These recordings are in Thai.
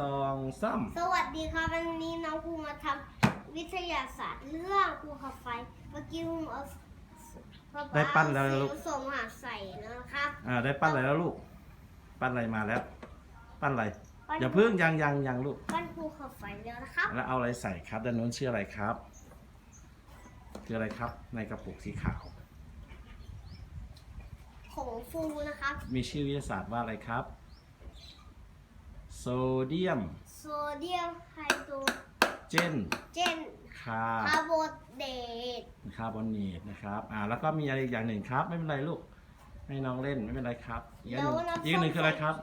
สองสามสวัสดีครับวันนี้น้องครูมาทำวิทยาศาสตร์เรื่องภูเขาไฟเมื่อกี้ครูเอาป๊าป๊าได้ปั้นแล้วนะลูกเอาส่งมาใส่นะครับ อ่าได้ปั้นอะไรแล้วลูก ปั้นอะไรมาแล้ว ปั้นอะไรปั้น อย่าเพิ่งยังยังยังลูกปั้นภูเขาไฟแล้วนะครับแล้วเอาอะไรใส่ครับด้านโน้นชื่ออะไรครับคืออะไรครับ ในกระปุกสีขาว ผงฟูนะครับ มีชื่อวิทยาศาสตร์ว่าอะไรครับ โซเดียม โซเดียมไฮโดรเจนเจนคาคาร์โบเดตคาร์บอเนตนะครับอ่าแล้วก็มีอะไรอีกอย่างหนึ่งครับ ไม่เป็นไรลูก ให้น้องเล่นไม่เป็นไรครับอีกอันหนึ่งอีกอันหนึ่งคืออะไรครับ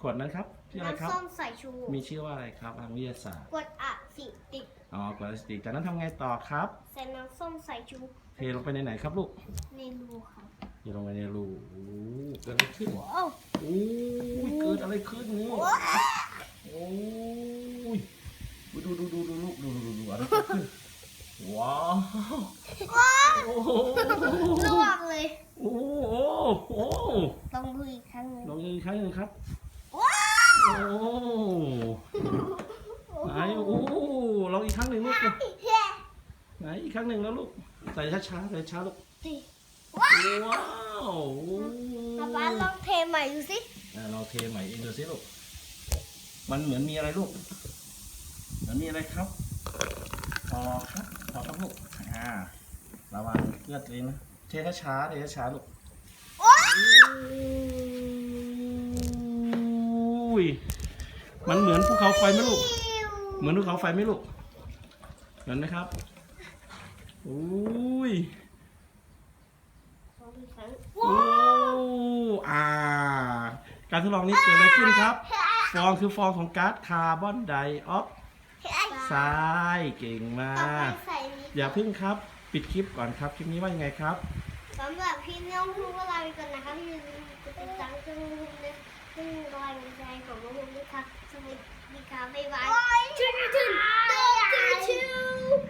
ขวดนั้นครับชื่ออะไรครับ น้ำส้มสายชูมีชื่อว่าอะไรครับทางวิทยาศาสตร์กรดอะซิติกอ๋อกวดพลาสติกจากนั้นทำไงต่อครับใส่น้ำส้มสายชูเทลงไปในไหนครับลูกในรูครับเทลงไปในรูโอ้โหเกิดอะไรขึ้นว้าวโอ้ยเกิดอะไรขึ้นงูโอ้ ยดูดูดูดูดูลูกดูดูดูดูอะไรกิดขึ้นว้าวโอ้โหลวกเลยโอ้โหโอ้ลองดูอีกครั้งหนึ่งลองอีกครั้งหนึ่งครับว้าโอ้ไหนโอ้ลองอีกครั้งหนึ่งลูกไหนอีกครั้งหนึ่งแล้วลูกใส่ช้าๆใส่ช้าลูกว้าวป๊าป๊าลองเทใหม่ดูสิอะเราเทใหม่เองดูสิลูก มันเหมือนมีอะไรลูกเหมือนมีอะไรครับพอครับพอครับลูกอ่าระวังเลือดเลยนะเทช้าๆเทช้าๆลูกอุ้ยมันเหมือนภูเขาไฟไหมลูก เหมือนภูเขาไฟไหมลูก เหมือนไหมครับอุ้ยลองอีกครั้งโอ้อ่าการทดลองนี้เกิดอะไรขึ้นครับ ฟองคือฟองของก๊าซคาร์บอนไดออกไซด์เก่งมาต่อไปก ใส่นี้อย่าพึ่งครับ ปิดคลิปก่อนครับ คลิปนี้ว่ายังไงครับ สำหรับพี่น้องผู้ก็ลาไปก่อนนะครับอย่าลืมกดติดตามช่องลูกนะซึ่งรอยใจของลูกด้วยครับสวัสดีครับบ๊ายบายชื่นชื่น